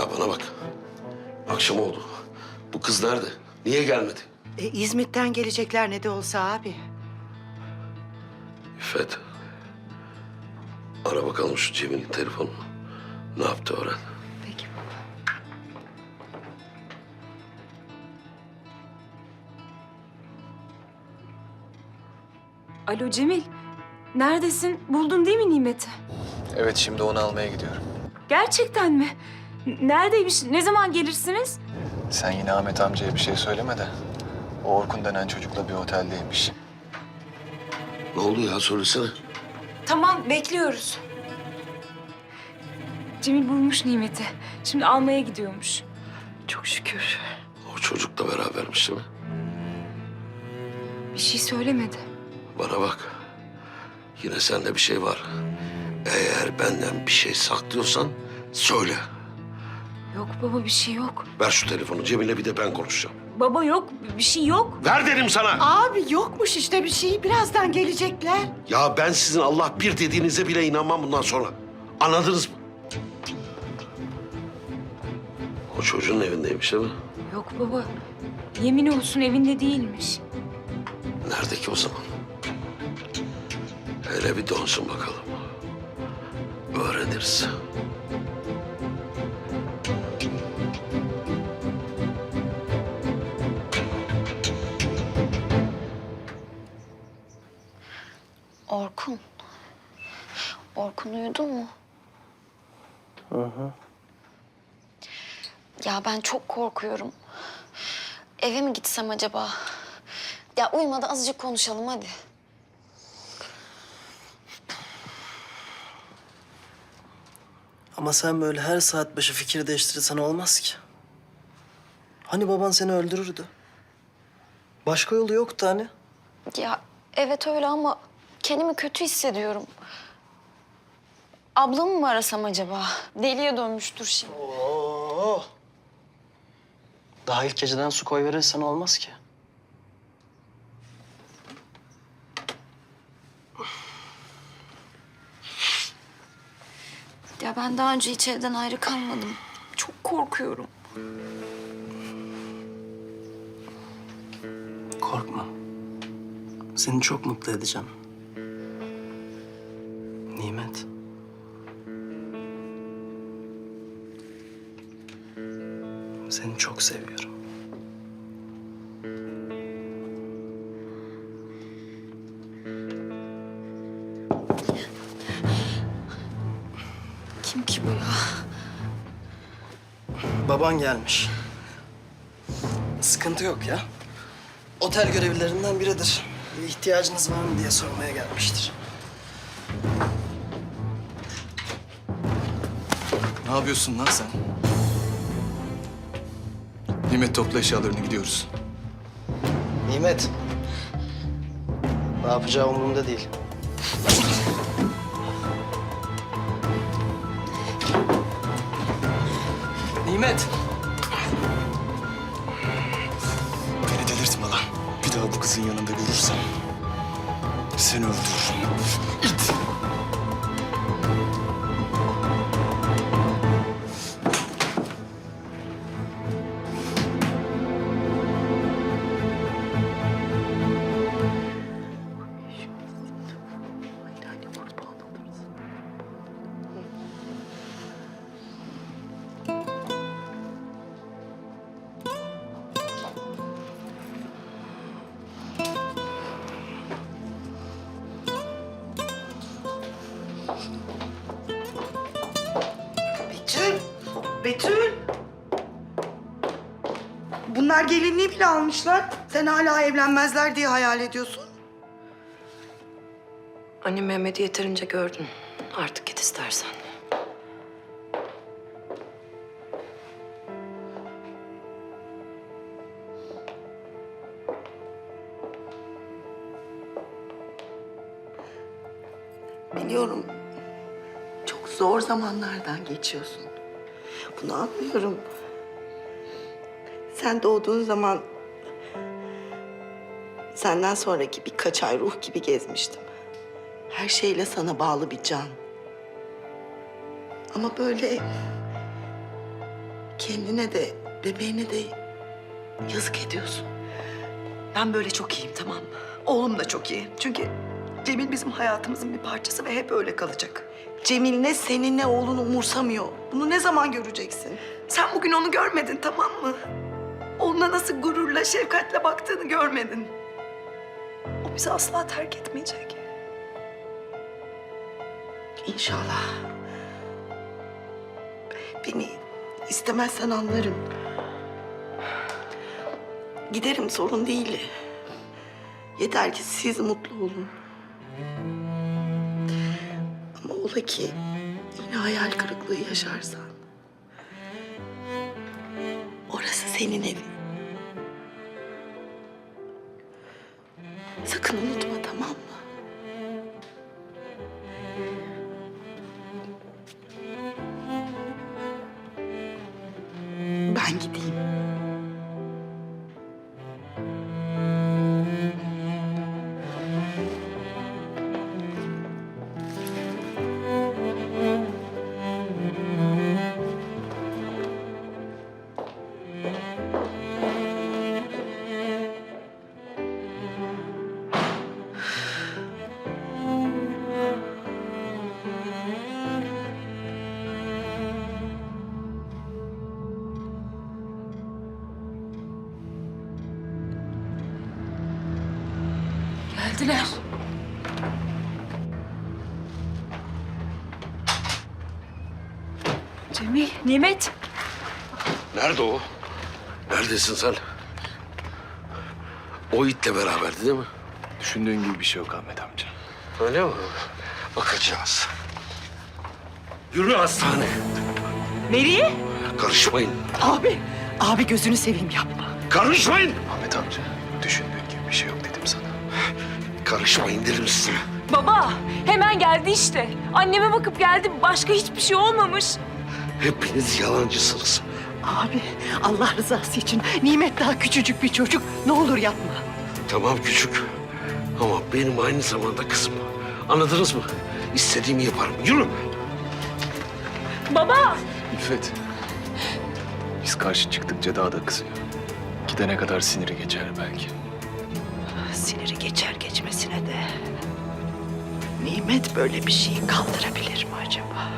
Ya bana bak. Akşam oldu. Bu kız nerede? Niye gelmedi? E, İzmit'ten gelecekler ne de olsa abi. İffet. Ara bakalım şu Cemil'in telefonunu. Ne yaptı öğren. Peki baba. Alo Cemil. Neredesin? Buldun değil mi Nimet'i? Evet şimdi onu almaya gidiyorum. Gerçekten mi? Neredeymiş? Ne zaman gelirsiniz? Sen yine Ahmet amcaya bir şey söyleme de. O Orkun denen çocukla bir oteldeymiş. Ne oldu ya söylesene. Tamam, bekliyoruz. Cemil bulmuş Nimet'i. Şimdi almaya gidiyormuş. Çok şükür. O çocukla berabermiş değil mi? Bir şey söylemedi. Bana bak. Yine sende bir şey var. Eğer benden bir şey saklıyorsan söyle. Yok baba bir şey yok. Ver şu telefonu Cemil'le bir de ben konuşacağım. Baba yok, bir şey yok. Ver dedim sana. Abi yokmuş işte bir şey. Birazdan gelecekler. Ya ben sizin Allah bir dediğinize bile inanmam bundan sonra. Anladınız mı? O çocuğun evindeymiş değil mi? Yok baba. Yemin olsun evinde değilmiş. Nerede ki o zaman? Hele bir donsun bakalım. Öğreniriz. Orkun uyudu mu? Hı hı. Ya ben çok korkuyorum. Eve mi gitsem acaba? Ya uyumadı azıcık konuşalım hadi. Ama sen böyle her saat başı fikir değiştirirsen olmaz ki. Hani baban seni öldürürdü? Başka yolu yoktu hani. Ya evet öyle ama kendimi kötü hissediyorum. Ablamı mı arasam acaba? Deliye dönmüştür şimdi. Oo. Daha ilk geceden su koy verirsen olmaz ki. Ya ben daha önce hiç evden ayrı kalmadım. Çok korkuyorum. Korkma. Seni çok mutlu edeceğim. Çok seviyorum. Kim ki bu ya? Baban gelmiş. Sıkıntı yok ya. Otel görevlilerinden biridir. Bir ihtiyacınız var mı diye sormaya gelmiştir. Ne yapıyorsun lan sen? Nimet topla eşyalarını gidiyoruz. Nimet. Ne yapacağı umurumda değil. Nimet. Beni delirtme lan. Bir daha bu kızın yanında görürsem seni öldürürüm. İt! Gelinliği bile almışlar. Sen hala evlenmezler diye hayal ediyorsun. Anne Mehmet'i yeterince gördün. Artık git istersen. Biliyorum. Çok zor zamanlardan geçiyorsun. Bunu anlıyorum. Sen doğduğun zaman senden sonraki birkaç ay ruh gibi gezmiştim. Her şeyle sana bağlı bir can. Ama böyle kendine de bebeğine de yazık ediyorsun. Ben böyle çok iyiyim tamam mı? Oğlum da çok iyi. Çünkü Cemil bizim hayatımızın bir parçası ve hep öyle kalacak. Cemil ne seni ne oğlunu umursamıyor. Bunu ne zaman göreceksin? Sen bugün onu görmedin tamam mı? Onunla nasıl gururla, şefkatle baktığını görmedin. O bizi asla terk etmeyecek. İnşallah. Beni istemezsen anlarım. Giderim sorun değil. Yeter ki siz mutlu olun. Ama ola ki yine hayal kırıklığı yaşarsan. Senin evin. Sakın unutma tamam mı? Geldiler. Cemil, Nimet. Nerede o? Neredesin sen? O itle beraberdi değil mi? Düşündüğün gibi bir şey yok Ahmet amca. Öyle mi? Bakacağız. Yürü hastane. Nereye? Karışmayın. Abi, abi gözünü seveyim yapma. Karışmayın. Ahmet amca Karışmayın dedim size. Baba, hemen geldi işte. Anneme bakıp geldi. Başka hiçbir şey olmamış. Hepiniz yalancısınız. Abi, Allah rızası için Nimet daha küçücük bir çocuk. Ne olur yapma. Tamam küçük. Ama benim aynı zamanda kızım. Anladınız mı? İstediğimi yaparım. Yürü. Baba! İffet. Biz karşı çıktıkça daha da kızıyor. Gidene kadar siniri geçer belki. Siniri geçer. Nimet böyle bir şeyi kaldırabilir mi acaba?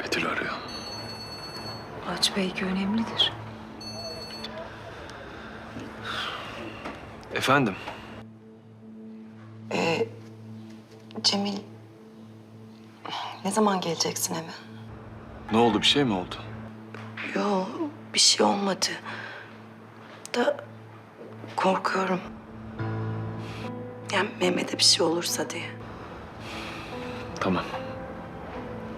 Betül arıyor. Aç belki önemlidir. Efendim? Cemil, ne zaman geleceksin eve? Ne oldu bir şey mi oldu? Bir şey olmadı. Da korkuyorum. Yani Mehmet'e bir şey olursa diye. Tamam.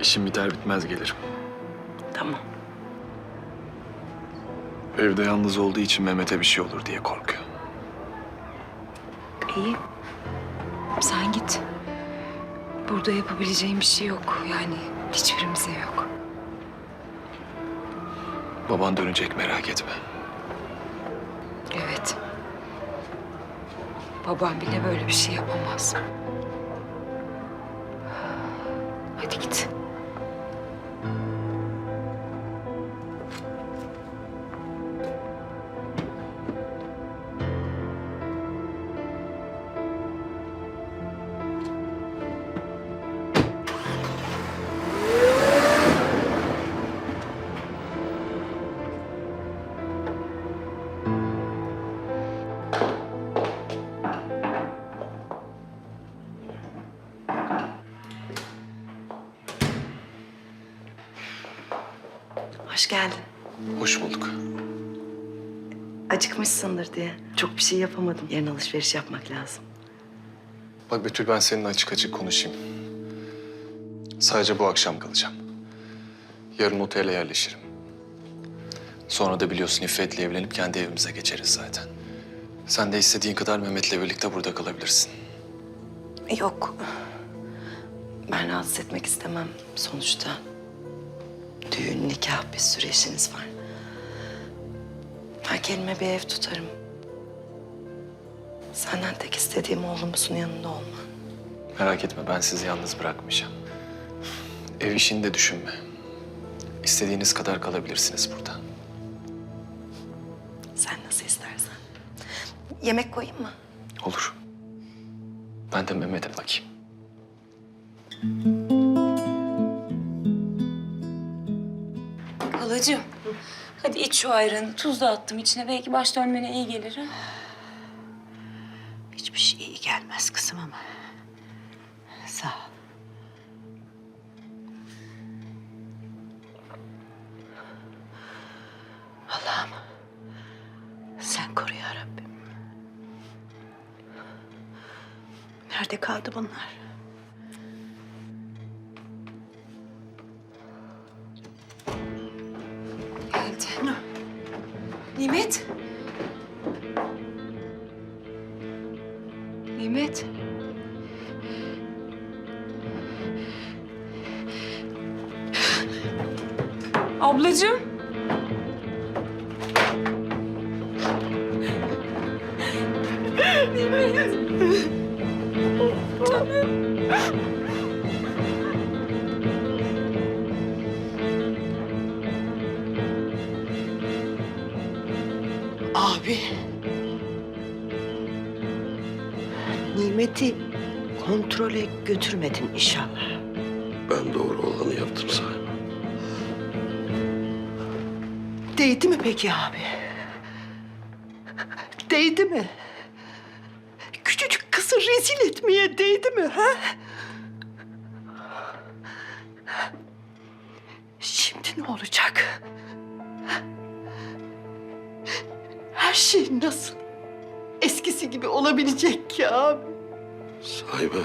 İşim biter bitmez gelirim. Tamam. Evde yalnız olduğu için Mehmet'e bir şey olur diye korkuyor. İyi. Sen git. Burada yapabileceğim bir şey yok. Yani hiçbirimize yok. Baban dönecek merak etme. Evet. Babam bile böyle bir şey yapamaz. Hoş geldin. Hoş bulduk. Acıkmışsındır diye. Çok bir şey yapamadım. Yarın alışveriş yapmak lazım. Bak Betül ben seninle açık açık konuşayım. Sadece bu akşam kalacağım. Yarın otele yerleşirim. Sonra da biliyorsun İffet'le evlenip kendi evimize geçeriz zaten. Sen de istediğin kadar Mehmet'le birlikte burada kalabilirsin. Yok. Ben rahatsız etmek istemem sonuçta. Düğün, nikah bir sürü işiniz var. Ben kendime bir ev tutarım. Senden tek istediğim oğlumuzun yanında olman. Merak etme ben sizi yalnız bırakmayacağım. Ev işini de düşünme. İstediğiniz kadar kalabilirsiniz burada. Sen nasıl istersen. Yemek koyayım mı? Olur. Ben de Mehmet'e bakayım. Halacığım. Hadi iç şu ayranı. Tuz da attım içine. Belki baş dönmene iyi gelir ha. Hiçbir şey iyi gelmez kızım ama. Sağ ol. Allah'ım sen koru ya Rabbim. Nerede kaldı bunlar? Nimet. Ablacığım. Nimeti kontrole götürmedin inşallah. Ben doğru olanı yaptım sahibi. Değdi mi peki abi? Değdi mi? Küçücük kızı rezil etmeye değdi mi ha? Şimdi ne olacak? Her şey nasıl eskisi gibi olabilecek ki abi? Sahibi.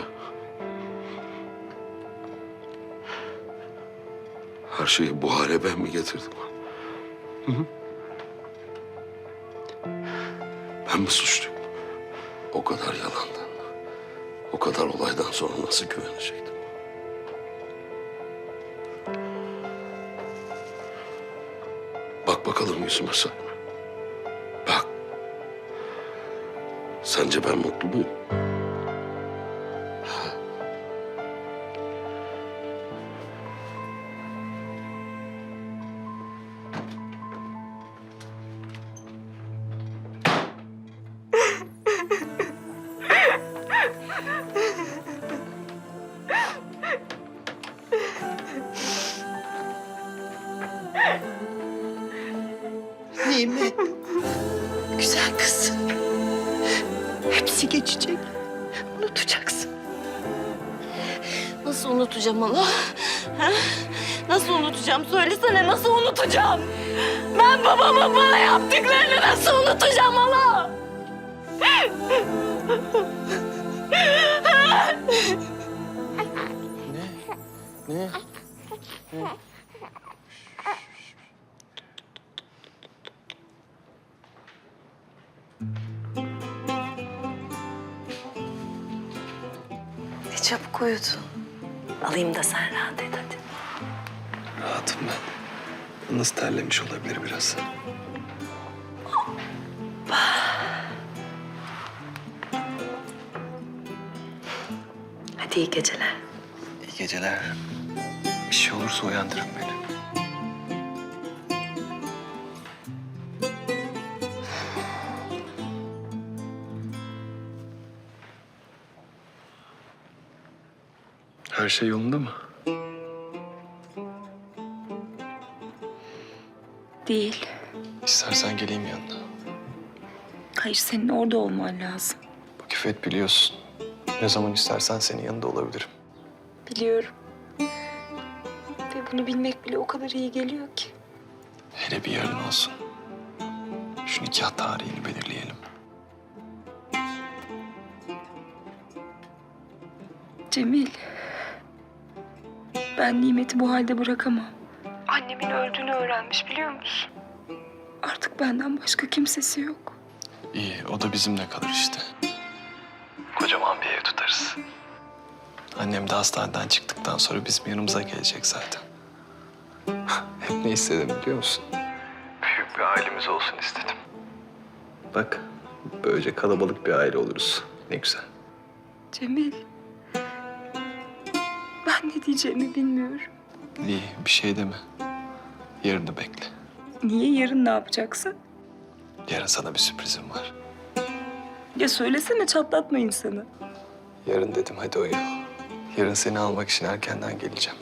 Her şeyi bu hale ben mi getirdim? Ben mi suçluyum? O kadar yalandan, o kadar olaydan sonra nasıl güvenecektim? Bak bakalım yüzüme sahibi. Bak. Sence ben mutlu muyum? Güzel kız. Hepsi geçecek. Unutacaksın. Nasıl unutacağım hala? Ha? Nasıl unutacağım? Söylesene nasıl unutacağım? Ben babamın bana yaptıklarını nasıl unutacağım hala? Ne? Ne çabuk uyudu. Alayım da sen rahat et hadi. Rahatım ben. Yalnız terlemiş olabilir biraz. Hadi iyi geceler. İyi geceler. Bir şey olursa uyandırın beni. Her şey yolunda mı? Değil. İstersen geleyim yanına. Hayır senin orada olman lazım. Bak İffet biliyorsun. Ne zaman istersen senin yanında olabilirim. Biliyorum. Ve bunu bilmek bile o kadar iyi geliyor ki. Hele bir yarın olsun. Şu nikah tarihini belirleyelim. Cemil. Ben Nimet'i bu halde bırakamam. Annemin öldüğünü öğrenmiş biliyor musun? Artık benden başka kimsesi yok. İyi, o da bizimle kalır işte. Kocaman bir ev tutarız. Annem de hastaneden çıktıktan sonra bizim yanımıza gelecek zaten. Hep ne istedim biliyor musun? Büyük bir ailemiz olsun istedim. Bak, Böylece kalabalık bir aile oluruz. Ne güzel. Cemil. Ben ne diyeceğimi bilmiyorum. İyi bir şey deme. Yarını bekle. Niye yarın ne yapacaksın? Yarın sana bir sürprizim var. Ya söylesene çatlatma insanı. Yarın dedim hadi uyu. Yarın seni almak için erkenden geleceğim.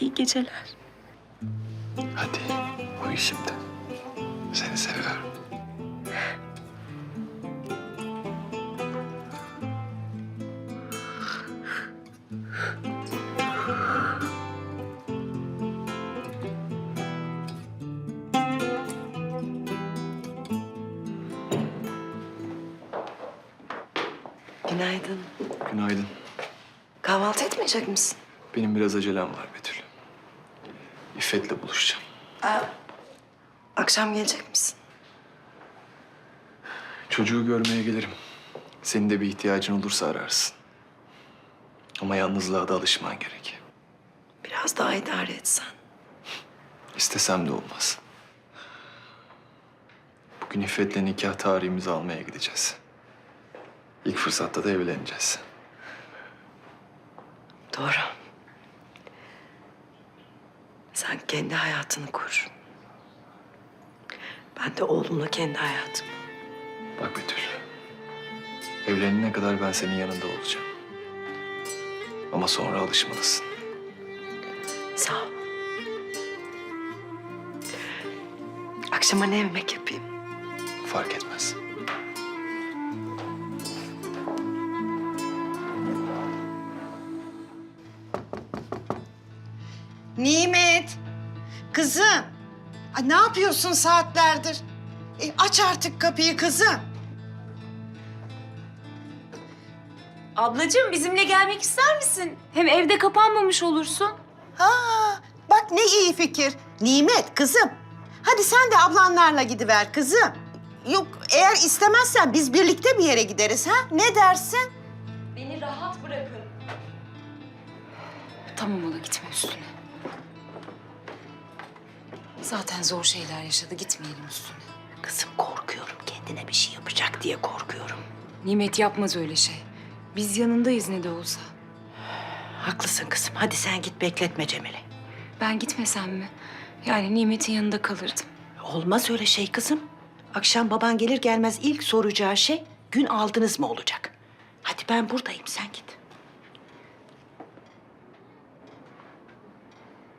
İyi geceler. Hadi uyu şimdi. Seni seviyorum. Günaydın. Günaydın. Kahvaltı etmeyecek misin? Benim biraz acelem var Betül. İffet'le buluşacağım. Akşam gelecek misin? Çocuğu görmeye gelirim. Senin de bir ihtiyacın olursa ararsın. Ama yalnızlığa da alışman gerek. Biraz daha idare etsen. İstesem de olmaz. Bugün İffet'le nikah tarihimizi almaya gideceğiz. İlk fırsatta da evleneceğiz. Doğru. Sen kendi hayatını kur. Ben de oğlumla kendi hayatımı. Bak Betül. Evlenene kadar ben senin yanında olacağım. Ama sonra alışmalısın. Sağ ol. Akşama ne yemek yapayım? Fark etmez. Nimet. Kızım. Ay, ne yapıyorsun saatlerdir? E, aç artık kapıyı kızım. Ablacığım bizimle gelmek ister misin? Hem evde kapanmamış olursun. Ha, bak ne iyi fikir. Nimet kızım. Hadi sen de ablanlarla gidiver kızım. Yok eğer istemezsen biz birlikte bir yere gideriz ha? Ne dersin? Beni rahat bırakın. Tamam ola gitme üstüne. Zaten zor şeyler yaşadı gitmeyelim üstüne. Kızım korkuyorum kendine bir şey yapacak diye korkuyorum. Nimet yapmaz öyle şey. Biz yanındayız ne de olsa. Haklısın kızım. Hadi sen git bekletme Cemil'i. Ben gitmesem mi? Yani Nimet'in yanında kalırdım. Olmaz öyle şey kızım. Akşam baban gelir gelmez ilk soracağı şey gün aldınız mı olacak. Hadi ben buradayım sen git.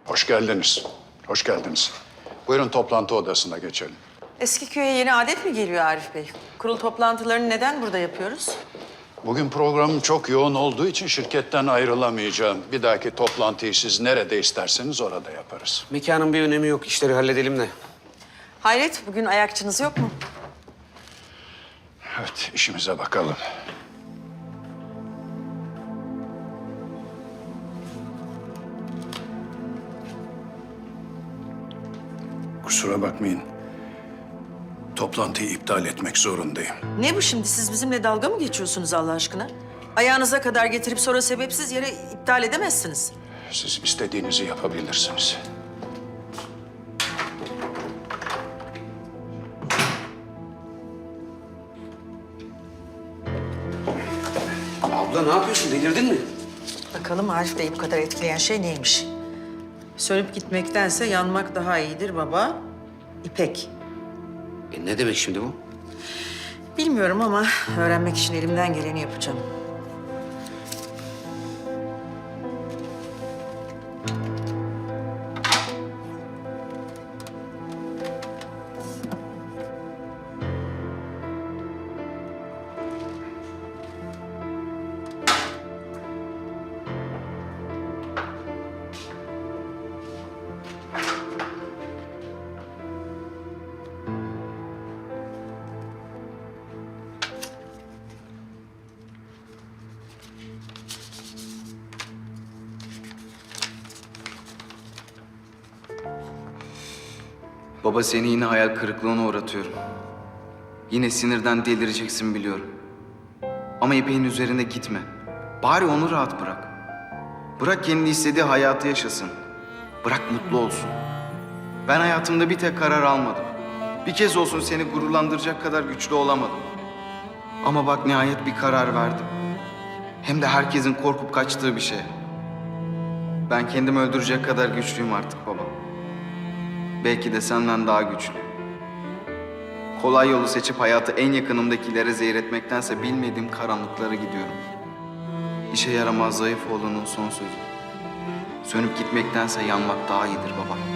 Hoş geldiniz. Hoş geldiniz. Buyurun toplantı odasına geçelim. Eski köye yeni adet mi geliyor Arif Bey? Kurul toplantılarını neden burada yapıyoruz? Bugün programım çok yoğun olduğu için şirketten ayrılamayacağım. Bir dahaki toplantıyı siz nerede isterseniz orada yaparız. Mekanın bir önemi yok. İşleri halledelim de. Hayret, bugün ayakçınız yok mu? Evet, işimize bakalım. Kusura bakmayın. Toplantıyı iptal etmek zorundayım. Ne bu şimdi? Siz bizimle dalga mı geçiyorsunuz Allah aşkına? Ayağınıza kadar getirip sonra sebepsiz yere iptal edemezsiniz. Siz istediğinizi yapabilirsiniz. Abla ne yapıyorsun? Delirdin mi? Bakalım Arif Bey'i bu kadar etkileyen şey neymiş? Sönüp gitmektense yanmak daha iyidir baba. İpek. E, ne demek şimdi bu? Bilmiyorum ama öğrenmek için elimden geleni yapacağım. Baba seni yine hayal kırıklığına uğratıyorum. Yine sinirden delireceksin biliyorum. Ama İpek'in üzerine gitme. Bari onu rahat bırak. Bırak kendi istediği hayatı yaşasın. Bırak mutlu olsun. Ben hayatımda bir tek karar almadım. Bir kez olsun seni gururlandıracak kadar güçlü olamadım. Ama bak nihayet bir karar verdim. Hem de herkesin korkup kaçtığı bir şey. Ben kendimi öldürecek kadar güçlüyüm artık baba. Belki de senden daha güçlü. Kolay yolu seçip hayatı en yakınımdakilere zehir etmektense bilmediğim karanlıklara gidiyorum. İşe yaramaz zayıf oğlunun son sözü. Sönüp gitmektense yanmak daha iyidir baba.